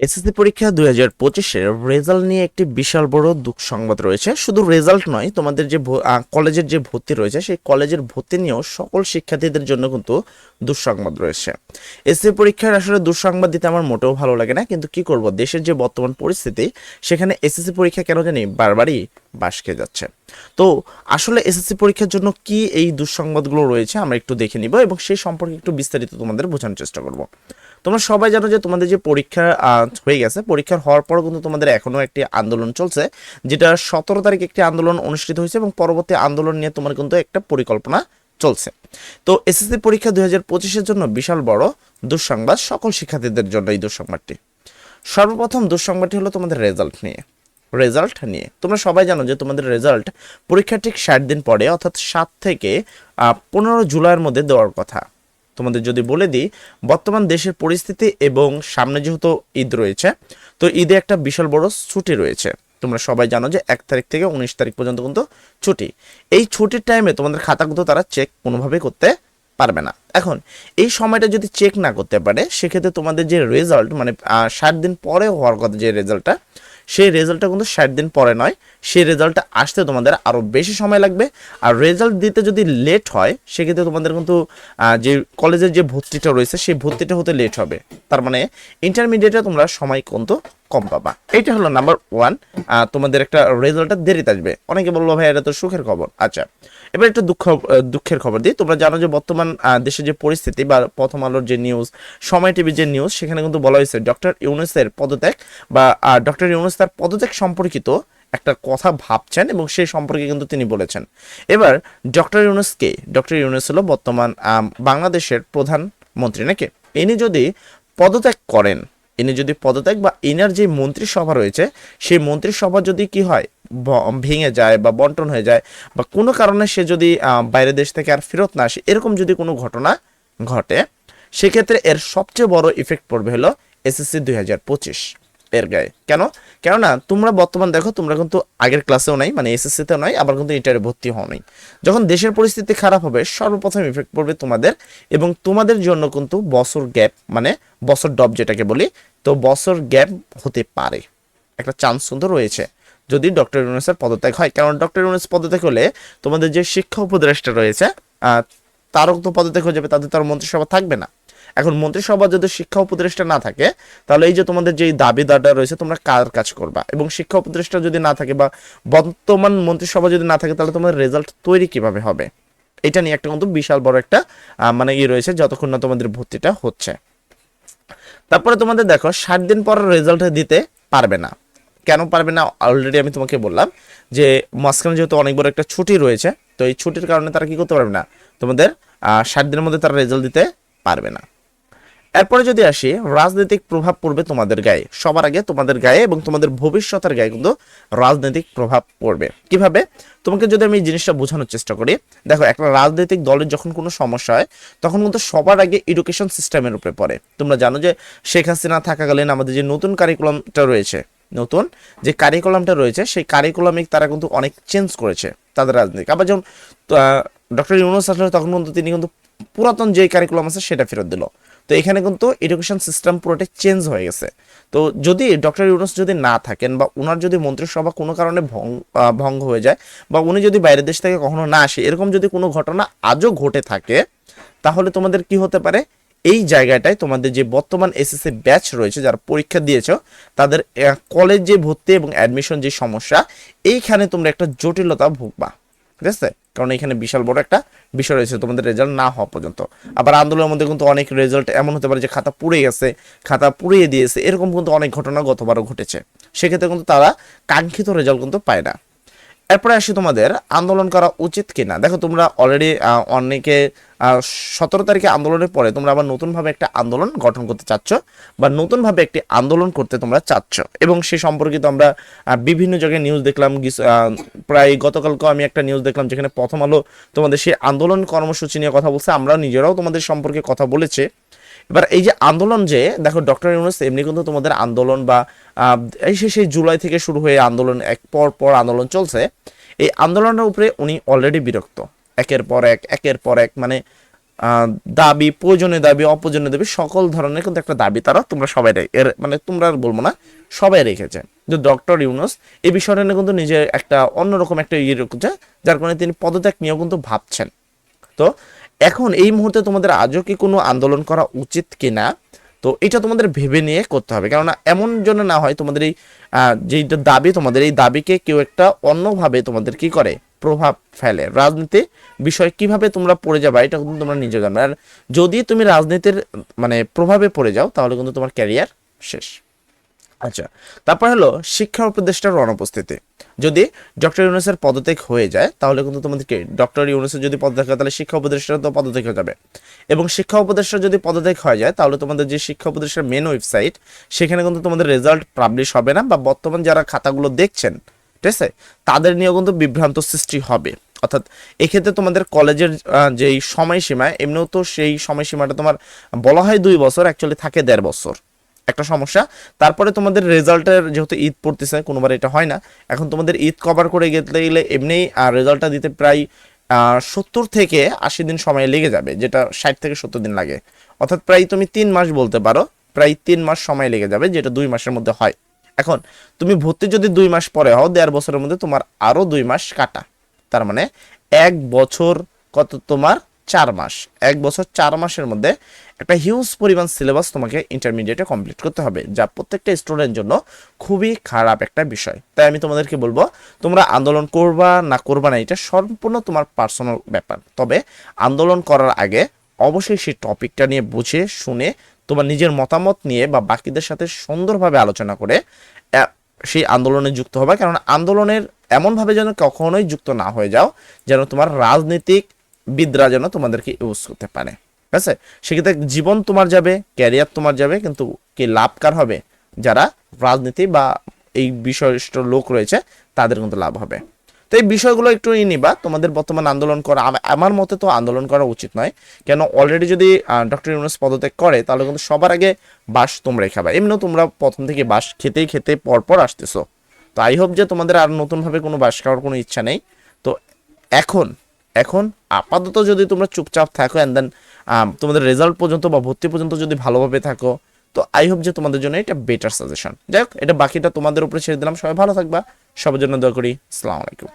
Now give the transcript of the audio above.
SSC পরীক্ষা দুই হাজার পঁচিশের রেজাল্ট নিয়ে একটি বিশাল বড় দুঃখ সংবাদ রয়েছে। শুধু রেজাল্ট নয়, তোমাদের যে কলেজের যে ভর্তি রয়েছে, সেই কলেজের ভর্তি নিয়েও সকল শিক্ষার্থীদের জন্য কিন্তু দুঃসংবাদ রয়েছে। এসএসসি পরীক্ষার আসলে দুঃসংবাদ দিতে আমার মোটেও ভালো লাগে না, কিন্তু কি করব? দেশের যে বর্তমান পরিস্থিতি, সেখানে এসএসসি পরীক্ষা কেন জানি বারবারই বাস খেয়ে যাচ্ছে। তো আসলে এসএসসি পরীক্ষার জন্য কি এই দুঃসংবাদগুলো রয়েছে আমরা একটু দেখে নিব এবং সেই সম্পর্কে একটু বিস্তারিত তোমাদের বোঝানোর চেষ্টা করব। তোমরা সবাই জানো যে তোমাদের যে পরীক্ষা হয়ে গেছে, পরীক্ষার হওয়ার পর কিন্তু তোমাদের এখনও একটি আন্দোলন চলছে, যেটা সতেরো তারিখ একটি আন্দোলন অনুষ্ঠিত হয়েছে এবং পরবর্তী আন্দোলন নিয়ে তোমার কিন্তু একটা পরিকল্পনা চলছে। তো এসএসসি পরীক্ষা দুই হাজার পঁচিশের জন্য বিশাল বড় দুঃসংবাদ সকল শিক্ষার্থীদের জন্য এই দুঃসংবাদটি। সর্বপ্রথম দুঃসংবাদটি হলো তোমাদের রেজাল্ট নিয়ে। রেজাল্ট নিয়ে। তোমরা সবাই জানো যে তোমাদের রেজাল্ট পরীক্ষার ঠিক ষাট দিন পরে, অর্থাৎ সাত থেকে পনেরো জুলাইয়ের মধ্যে দেওয়ার কথা। তোমাদের যদি বলে দিই, বর্তমান দেশের পরিস্থিতি এবং সামনে যেহেতু ঈদ রয়েছে, তো ঈদে একটা বিশাল বড় ছুটি রয়েছে। তোমরা সবাই জানো যে এক তারিখ থেকে উনিশ তারিখ পর্যন্ত কিন্তু ছুটি। এই ছুটির টাইমে তোমাদের খাতা কিন্তু তারা চেক কোনোভাবেই করতে পারবে না। এখন, এই সময়টা যদি চেক না করতে পারে, সেক্ষেত্রে তোমাদের যে রেজাল্ট মানে ষাট দিন পরে হওয়ার কথা যে রেজাল্টটা সেই রেজাল্টটা কিন্তু ষাট দিন পরে নয়, সেই রেজাল্টটা আসতে তোমাদের আরও বেশি সময় লাগবে। আর রেজাল্ট দিতে যদি লেট হয়, সেক্ষেত্রে তোমাদের কিন্তু যে কলেজের যে ভর্তিটা রয়েছে, সেই ভর্তিটা হতে লেট হবে। তার মানে ইন্টারমিডিয়েটে তোমরা সময় কিন্তু কম পাবা। এইটা হলো নাম্বার ওয়ান তোমাদের একটা রেজাল্টটা দেরিতে আসবে। অনেকে বলল, ভাই, এটা তো সুখের খবর। আচ্ছা এবার একটু দুঃখ দুঃখের খবর দিই। তোমরা জানো যে বর্তমান দেশের যে পরিস্থিতি বা প্রথম আলোর যে নিউজ সময় টিভির যে নিউজ সেখানে কিন্তু বলা হয়েছে ডক্টর ইউনুসের পদত্যাগ বা ডক্টর ইউনুস তার পদত্যাগ সম্পর্কিত একটা কথা ভাবছেন এবং সেই সম্পর্কে কিন্তু তিনি বলেছেন। এবার ডক্টর ইউনুস কে ডক্টর ইউনুস হলো বর্তমান বাংলাদেশের প্রধানমন্ত্রী নাকি? ইনি যদি পদত্যাগ করেন ইনি যদি পদত্যাগ বা ইনার যে মন্ত্রিসভা রয়েছে, সেই মন্ত্রিসভা যদি কি হয় ভেঙে যায় বা বন্টন হয়ে যায়, বা কোনো কারণে সে যদি বাইরে বাইরের দেশ থেকে আর ফেরত না আসে, এরকম যদি কোনো ঘটনা ঘটে, সেক্ষেত্রে এর সবচেয়ে বড় ইফেক্ট পড়বে হলো এসএসসি দুই হাজার পঁচিশ। এর গায়ে। কেন? কেননা তোমরা বর্তমান দেখো, তোমরা কিন্তু আগের ক্লাসেও নাই মানে এসএসসিতেও নাই, আবার কিন্তু ইন্টারে ভর্তি হও নাই। যখন দেশের পরিস্থিতি খারাপ হবে, সর্বপ্রথম ইফেক্ট পড়বে তোমাদের এবং তোমাদের জন্য কিন্তু বছর গ্যাপ মানে বছর ডব যেটাকে বলি, তো বছর গ্যাপ হতে পারে। একটা চান্স কিন্তু রয়েছে। যদি ডক্টর ইউনুসের পদত্যাগ হয় কারণ ডক্টর ইউনুস পদত্যাগ হলে তোমাদের যে শিক্ষা উপদেষ্টা রয়েছে তারও তো পদত্যাগ হয়ে যাবে, তাদের আর মন্ত্রিসভা থাকবে না। এখন মন্ত্রিসভা যদি শিক্ষা উপদেষ্টা না থাকে, তাহলে এই যে তোমাদের যে দাবি দাটা রয়েছে, তোমরা কার কাজ করবা? এবং শিক্ষা উপদেষ্টা যদি না থাকে বা বর্তমান মন্ত্রিসভা যদি না থাকে, তাহলে তোমাদের রেজাল্ট তৈরি কীভাবে হবে? এটা নিয়ে একটা কিন্তু বিশাল বড় একটা মানে ইয়ে রয়েছে, যতক্ষণ না তোমাদের ভর্তিটা হচ্ছে। তারপরে তোমাদের দেখো, ষাট দিন পর রেজাল্ট দিতে পারবে না। কেন পারবে না? অলরেডি আমি তোমাকে বললাম যে, মাঝখানে যেহেতু অনেক বড় একটা ছুটি রয়েছে, তো এই ছুটির কারণে তারা কি করতে পারবে না? তোমাদের ষাট দিনের মধ্যে তারা রেজাল্ট দিতে পারবে না। এরপরে যদি আসি, রাজনৈতিক প্রভাব পড়বে তোমাদের গায়ে। সবার আগে তোমাদের গায়ে এবং তোমাদের ভবিষ্যতের গায়ে কিন্তু রাজনৈতিক প্রভাব পড়বে। কীভাবে? তোমাকে যদি আমি এই জিনিসটা বোঝানোর চেষ্টা করি, দেখো, একটা রাজনৈতিক দলের যখন কোনো সমস্যা হয়, তখন কিন্তু সবার আগে এডুকেশন সিস্টেমের উপরে পড়ে। তোমরা জানো যে শেখ হাসিনা থাকাকালীন আমাদের যে নতুন কারিকুলামটা রয়েছে, নতুন যে কারিকুলামটা রয়েছে, সেই কারিকুলামে তারা কিন্তু অনেক চেঞ্জ করেছে তাদের রাজনীতি। আবার যেমন ডক্টর ইউনুস আসলে, তখন কিন্তু তিনি কিন্তু পুরাতন যে কারিকুলাম আছে, সেটা ফেরত দিল। তো এখানে কিন্তু এডুকেশন সিস্টেম পুরোটাই চেঞ্জ হয়ে গেছে। তো যদি ডক্টর ইউনুস যদি না থাকেন বা ওনার যদি মন্ত্রিসভা কোনো কারণে ভঙ্গ হয়ে যায় বা উনি যদি বাইরের দেশ থেকে কখনো না আসে, এরকম যদি কোনো ঘটনা আজও ঘটে থাকে, তাহলে তোমাদের কি হতে পারে? এই জায়গাটায় তোমাদের যে বর্তমান এসএসসি ব্যাচ রয়েছে যারা পরীক্ষা দিয়েছ, তাদের কলেজ ভর্তি এবং অ্যাডমিশন যে সমস্যা, এইখানে তোমরা একটা জটিলতা ভুগবা। ঠিক আছে? কারণ এখানে বিশাল বড় একটা বিষয় রয়েছে, তোমাদের রেজাল্ট না হওয়া পর্যন্ত। আবার আন্দোলনের মধ্যে কিন্তু অনেক রেজাল্ট এমন হতে পারে যে খাতা পুড়ে গেছে, খাতা পুড়িয়ে দিয়েছে, এরকম কিন্তু অনেক ঘটনা গতবারও ঘটেছে। সেক্ষেত্রে কিন্তু তারা কাঙ্ক্ষিত রেজাল্ট কিন্তু পায় না। এরপরে আসি তোমাদের, আন্দোলন করা উচিত কিনা? দেখো তোমরা অলরেডি অনেকে সতেরো তারিখে আন্দোলনের পরে তোমরা আবার নতুনভাবে একটা আন্দোলন গঠন করতে চাচ্ছ বা নতুনভাবে একটি আন্দোলন করতে তোমরা চাচ্ছ। এবং সে সম্পর্কিত আমরা বিভিন্ন জায়গায় নিউজ দেখলাম প্রায় গতকালকেও আমি একটা নিউজ দেখলাম যেখানে প্রথম আলো তোমাদের সেই আন্দোলন কর্মসূচি নিয়ে কথা বলছে আমরা নিজেরাও তোমাদের সম্পর্কে কথা বলেছে। এবার এই যে আন্দোলন যে, দেখো ডক্টর ইউনুস এমনি কিন্তু তোমাদের আন্দোলন বা এই সেই জুলাই থেকে শুরু হয়ে আন্দোলন, এক পর পর আন্দোলন চলছে। এই আন্দোলনের উপরে উনি অলরেডি বিরক্ত। একের পর এক, একের পর এক মানে দাবি, প্রয়োজনীয় দাবি, অপ্রয়োজনীয় দাবি, সকল ধরনের কিন্তু একটা দাবি তারা তোমরা সবাই এর মানে তোমরা আর বলব না, সবাই রেখেছে। যে ডক্টর ইউনুস এই বিষয়টা নিয়ে কিন্তু নিজের একটা অন্যরকম একটা ইয়ে রেখেছে, যার কারণে তিনি পদত্যাগ নিয়েও কিন্তু ভাবছেন। তো এখন এই মুহূর্তে তোমাদের আজও কি কোনো আন্দোলন করা উচিত কিনা, তো এটা তোমাদের ভেবে নিয়ে করতে হবে। কেননা এমন জন্য না হয় তোমাদের এই যেইটা দাবি, তোমাদের এই দাবিকে কেউ একটা অন্যভাবে তোমাদের কি করে? প্রভাব ফেলে। রাজনীতি বিষয় কীভাবে তোমরা পড়ে যাবে, এটা কিন্তু তোমরা নিজে জানো আর যদি তুমি রাজনীতির মানে প্রভাবে পড়ে যাও, তাহলে কিন্তু তোমার ক্যারিয়ার শেষ। আচ্ছা তারপর হলো শিক্ষা উপদেষ্টার অনুপস্থিতি। যদি ডক্টর ইউনুসের পদত্যাগ হয়ে যায়, তাহলে কিন্তু তোমাদেরকে ডক্টর ইউনুসের যদি পদত্যাগ হয়, তাহলে শিক্ষা উপদেষ্টার তো পদত্যাগ হয়ে যাবে। এবং শিক্ষা উপদেষ্টা যদি পদত্যাগ হয়ে যায়, তাহলে তোমাদের যে শিক্ষা উপদেষ্টার মেন ওয়েবসাইট সেখানে কিন্তু তোমাদের রেজাল্ট পাবলিশ হবে না, বা বর্তমান যারা খাতাগুলো দেখছেন ঠিক আছে তাদের নিয়েও কিন্তু বিভ্রান্ত সৃষ্টি হবে। অর্থাৎ এক্ষেত্রে তোমাদের কলেজের যেই সময়সীমা, এমনিও তো সেই সময়সীমাটা তোমার বলা হয় দুই বছর অ্যাকচুয়ালি থাকে দেড় বছর। একটা সমস্যা। তারপরে তোমাদের রেজাল্টের যেহেতু ঈদ পড়তেছে, কোনোবার এটা হয় না। এখন তোমাদের ঈদ কভার করে গেলে এমনি রেজাল্টটা দিতে প্রায় সত্তর থেকে আশি দিন সময় লেগে যাবে, যেটা ষাট থেকে সত্তর দিন লাগে। অর্থাৎ প্রায় তুমি তিন মাস বলতে পারো, প্রায় তিন মাস সময় লেগে যাবে, যেটা দুই মাসের মধ্যে হয়। এখন, তুমি ভর্তি যদি দুই মাস পরে হও, দেড় বছরের মধ্যে তোমার আরও দুই মাস কাটা। তার মানে এক বছর কত তোমার? চার মাস। এক বছর চার মাসের মধ্যে একটা হিউজ পরিমাণ সিলেবাস তোমাকে ইন্টারমিডিয়েটে কমপ্লিট করতে হবে, যা প্রত্যেকটা স্টুডেন্টের জন্য খুবই খারাপ একটা বিষয়। তাই আমি তোমাদেরকে বলব, তোমরা আন্দোলন করবা না করবা না, এটা সম্পূর্ণ তোমার পার্সোনাল ব্যাপার। তবে আন্দোলন করার আগে অবশ্যই সেই টপিকটা নিয়ে বুঝে, শুনে তোমার নিজের মতামত নিয়ে বা বাকিদের সাথে সুন্দরভাবে আলোচনা করে সেই আন্দোলনে যুক্ত হবে। কারণ আন্দোলনের এমনভাবে যেন কখনোই যুক্ত না হয়ে যাও, যেন তোমার রাজনীতিক বিদরা যেন তোমাদেরকে ইউজ করতে পারে। ঠিক আছে? সেক্ষেত্রে জীবন তোমার যাবে, ক্যারিয়ার তোমার যাবে, কিন্তু কে লাভকার হবে? যারা রাজনীতি বা এই বিষয়ষ্ট লোক রয়েছে, তাদের কিন্তু লাভ হবে। তো এই বিষয়গুলো একটু ই নিবা। তোমাদের বর্তমান আন্দোলন করা আমার মতে তো আন্দোলন করা উচিত নয়। কেন অলরেডি যদি ডক্টর ইউনুস পদত্যাগ করে, তাহলে কিন্তু সবার আগে বাস তোমরাই খাবা। এমনিও তোমরা প্রথম থেকে বাস খেতেই খেতে পরপর আসতেছো। তো আই হোপ যে তোমাদের আর নতুনভাবে কোনো বাস খাওয়ার কোনো ইচ্ছা নেই। তো এখন এখন আপাতত যদি তোমরা চুপচাপ থাকো অ্যান্ড দেন তোমাদের রেজাল্ট পর্যন্ত বা ভর্তি পর্যন্ত যদি ভালোভাবে থাকো, তো আই হোপ যে তোমাদের জন্য এটা বেটার সাজেশন যাই হোক, এটা বাকিটা তোমাদের উপরে ছেড়ে দিলাম। সবাই ভালো থাকবা। সবার জন্য দোয়া করি। আসসালামু আলাইকুম।